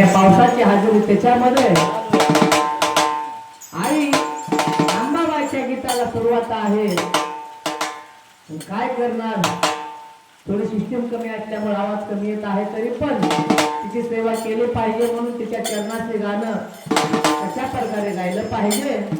त्या पावसाची हजेरी त्याच्यामध्ये. आई आंबाबाईच्या गीताला सुरुवात आहे. काय करणार? थोडी सिस्टीम कमी असल्यामुळे आवाज कमी येत आहे तरी पण तिची सेवा केली पाहिजे म्हणून तिच्या चरणाचे गाणं अशा प्रकारे गायलं पाहिजे.